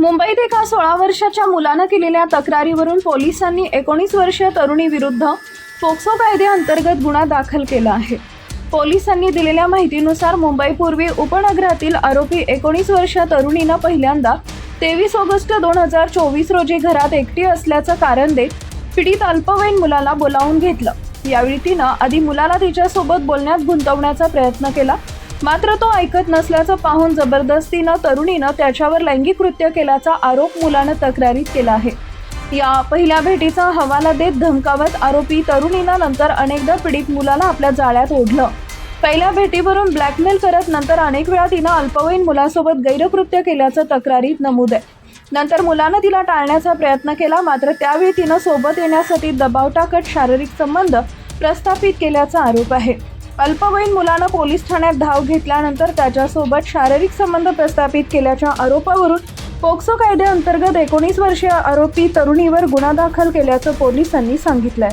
मुंबईत एका सोळा वर्षाच्या मुलानं केलेल्या तक्रारीवरून पोलिसांनी एकोणीस वर्षीय तरुणीविरुद्ध पोक्सो कायद्याअंतर्गत गुन्हा दाखल केला आहे. पोलिसांनी दिलेल्या माहितीनुसार मुंबईपूर्वी उपनगरातील आरोपी एकोणीस वर्षीय तरुणीनं पहिल्यांदा तेवीस ऑगस्ट दोन हजार चोवीस रोजी घरात एकटी असल्याचं कारण देत पीडित अल्पवयीन मुलाला बोलावून घेतलं. यावेळी तिनं आधी मुलाला तिच्यासोबत बोलण्यात गुंतवण्याचा प्रयत्न केला मात्र तो ऐकत नसल्याचं पाहून जबरदस्तीनं तरुणीनं त्याच्यावर लैंगिक कृत्य केल्याचा आरोप मुलानं तक्रारीत केला आहे. या पहिल्या भेटीचा हवाला देत धमकावत आरोपी तरुणीनं नंतर अनेकदा पीडित मुलाला आपल्या जाळ्यात ओढलं. पहिल्या भेटीवरून ब्लॅकमेल करत नंतर अनेक वेळा तिनं अल्पवयीन मुलासोबत गैरकृत्य केल्याचं तक्रारीत नमूद आहे. नंतर मुलानं तिला टाळण्याचा प्रयत्न केला मात्र त्यावेळी तिनं सोबत येण्यासाठी दबाव टाकत शारीरिक संबंध प्रस्थापित केल्याचा आरोप आहे. अल्पवयीन मुलानं पोलीस ठाण्यात धाव घेतल्यानंतर त्याच्यासोबत शारीरिक संबंध प्रस्थापित केल्याच्या आरोपावरून पोक्सो कायद्याअंतर्गत एकोणीस वर्षीय आरोपी तरुणीवर गुन्हा दाखल केल्याचं पोलिसांनी सांगितलंय.